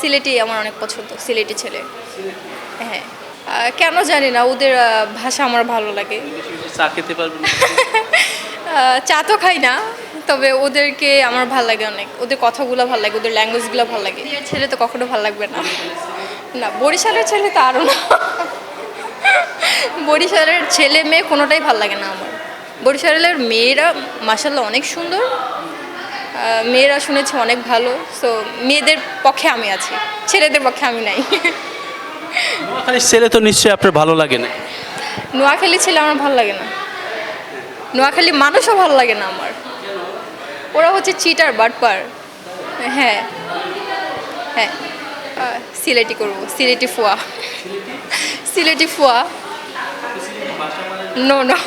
সিলেটি আমার অনেক পছন্দ সিলেটি ছেলে। হ্যাঁ। কেন জানি না ওদের ভাষা আমার ভালো লাগে। চা খেতে পারবেন চা তো খাই না তবে ওদেরকে আমার ভালো লাগে অনেক। ওদের কথাগুলো ভালো লাগে ওদের ল্যাঙ্গুয়েজগুলো ভালো লাগে। এর ছেলে তো কখনো ভালো লাগবে না। না বরিশালের ছেলে তো আরও না। বরিশালের ছেলে মেয়ে কোনোটাই ভালো লাগে না আমার। বরিশালের মেয়েরা মাসাল্লাহ অনেক সুন্দর। মেয়েরা শুনেছি অনেক ভালো সো মেয়েদের পক্ষে আমি আছি ছেলেদের পক্ষে আমি নাই। নোয়াখালীর ছেলে তো নিশ্চয়ই আপনার ভালো লাগে না। নোয়াখালী ছেলে আমার ভালো লাগে না। নোয়াখালী মানুষও ভালো লাগে না আমার। ওরা হচ্ছে চিটার বাটপার হ্যাঁ। হ্যাঁ। সিলেটি করব সিলেটি ফুয়া। সিলেটি ফুয়া। নো নো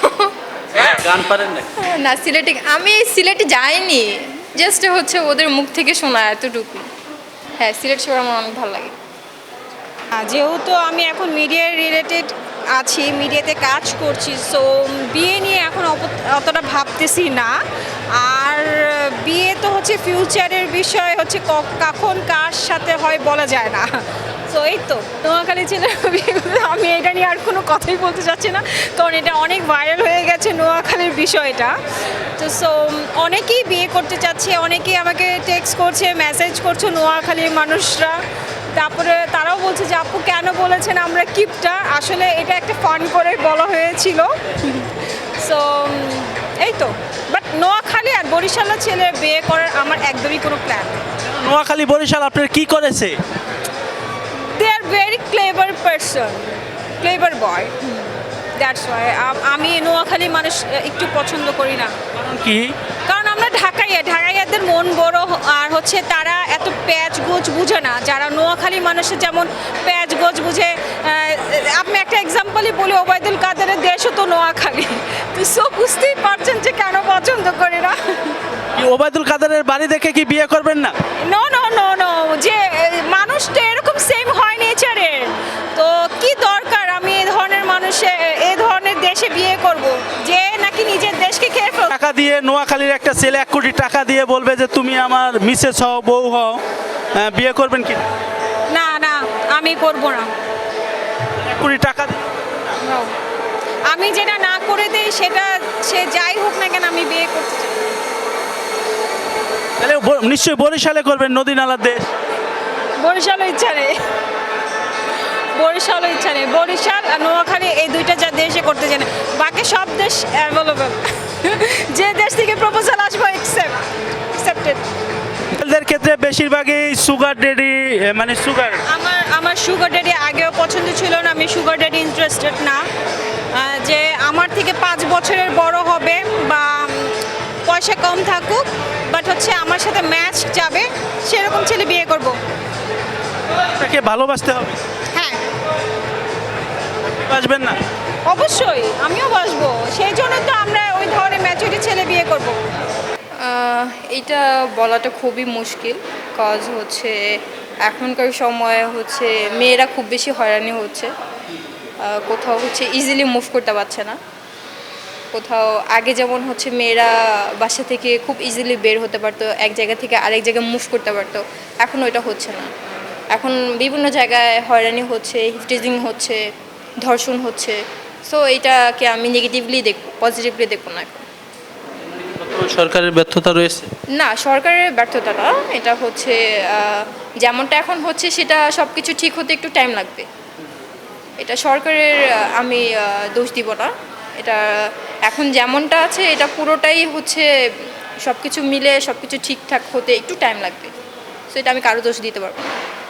গান পারেন না না সিলেটি আমি সিলেটি যাইনি। জাস্ট হচ্ছে ওদের মুখ থেকে শোনা এতটুকু। হ্যাঁ সিলেট শহর আমার অনেক ভালো লাগে। যেহেতু আমি এখন মিডিয়া রিলেটেড আছি মিডিয়াতে কাজ করছি সো বিয়ে নিয়ে এখন অতটা ভাবতেছি না। আর, বিয়ে তো হচ্ছে ফিউচারের বিষয়, হচ্ছে কখন কার সাথে হয় বলা যায় না। তো এই তো, নোয়াখালী বিয়ে আমি এটা নিয়ে আর কোনো কথাই বলতে চাচ্ছি না, কারণ এটা অনেক ভাইরাল হয়ে গেছে নোয়াখালীর বিষয়টা। তো সো অনেকেই বিয়ে করতে চাচ্ছে, অনেকেই আমাকে টেক্সট করছে মেসেজ করছে নোয়াখালীর মানুষরা। তারপরে তারাও বলছে যে, আপু, কেন বলেছেন আমরা কিপটা? আসলে এটা একটা ফান করে বলা হয়েছিল। সো এই তো। বাট নোয়াখালী আর বরিশালের ছেলে বিয়ে করার আমার একদমই কোনো প্ল্যান নোয়াখালী, বরিশাল আপনার কি করেছে? They are very clever person clever boy that's why আমি নোয়াখালী মানুষ একটু পছন্দ করি না। কি? কারণ আমরা ঢাকাইয়া ঢাকাইয়াদের মন বড় আর হচ্ছে তারা এত প্যাচ গোছ বুঝে না। যারা নোয়াখালী মানুষের যেমন প্যাচ গোছ বুঝে আপনি একটা এক্সাম্পলই বলি ওবায়দুল কাদেরের দেশও তো নোয়াখালী। তো সো বুঝতেই পারছেন যে কেন পছন্দ করে না। ওবায়দুল কাদেরের বাড়ি দেখে কি বিয়ে করবেন না? নো নো নো নো যে আহ, মানুষ তো এরকম টাকা দিয়ে নোয়াখালীর একটা ছেলে এক কোটি টাকা দিয়ে বলবে যে তুমি আমার মিসেস হও বউ হও আহ, বিয়ে করবেন কি? না না আমি করব না। এক কোটি টাকা আমি যেটা না করে দেই সেটা সে যাই হোক না কেন আমি বিয়ে করতে চাই। তাহলে নিশ্চয়ই বরিশালে করবেন নদী নালার দেশ? বরিশালও ইচ্ছা নেই। বরিশালও ইচ্ছা নেই। বরিশাল আর নোয়াখালী এই দুইটা যা দেশে করতে চাই না। বাকি সব দেশ অ্যাভেলেবেল যে দেশ থেকে প্রপোজাল আসবে অ্যাকসেপ্ট অ্যাকসেপ্টেড ছেলেদের ক্ষেত্রে বেশিরভাগই সুগার ডেডি মানে সুগার আমার আমার সুগার ড্যাডি আগেও পছন্দ ছিল না আমি সুগার ড্যাডি ইন্টারেস্টেড না। যে আমার থেকে পাঁচ বছরের বড় হবে বা পয়সা কম থাকুক বাট হচ্ছে আমার সাথে ম্যাচ যাবে সেরকম ছেলে বিয়ে করব। তাকে ভালোবাসতে হবে? হ্যাঁ। বাসবেন না? অবশ্যই, আমিও বাসবো। সেই জন্য তো আমরা ওই ধরনের ম্যাচুরিটি ছেলে বিয়ে করব। এটা বলাটা খুবই মুশকিল কজ হচ্ছে এখনকার সময়ে হচ্ছে মেয়েরা খুব বেশি হয়রানি হচ্ছে। কোথাও হচ্ছে ইজিলি মুভ করতে পারছে না। কোথাও আগে যেমন হচ্ছে মেয়েরা বাসা থেকে খুব ইজিলি বের হতে পারতো, এক জায়গা থেকে আরেক জায়গায় মুভ করতে পারতো। এখন ওইটা হচ্ছে না। এখন বিভিন্ন জায়গায় হয়রানি হচ্ছে হিফটিজিং হচ্ছে, ধর্ষণ হচ্ছে। সো এইটাকে আমি নেগেটিভলি দেখব পজিটিভলি দেখব না সরকারের ব্যর্থতা রয়েছে? না সরকারের ব্যর্থতা না এটা হচ্ছে যেমনটা এখন হচ্ছে সেটা সব কিছু ঠিক হতে একটু টাইম লাগবে। এটা সরকারের আমি দোষ দিব না। এটা এখন যেমনটা আছে এটা পুরোটাই হচ্ছে সব কিছু মিলে সব কিছু ঠিকঠাক হতে একটু টাইম লাগবে। সো এটা আমি কারও দোষ দিতে পারব না।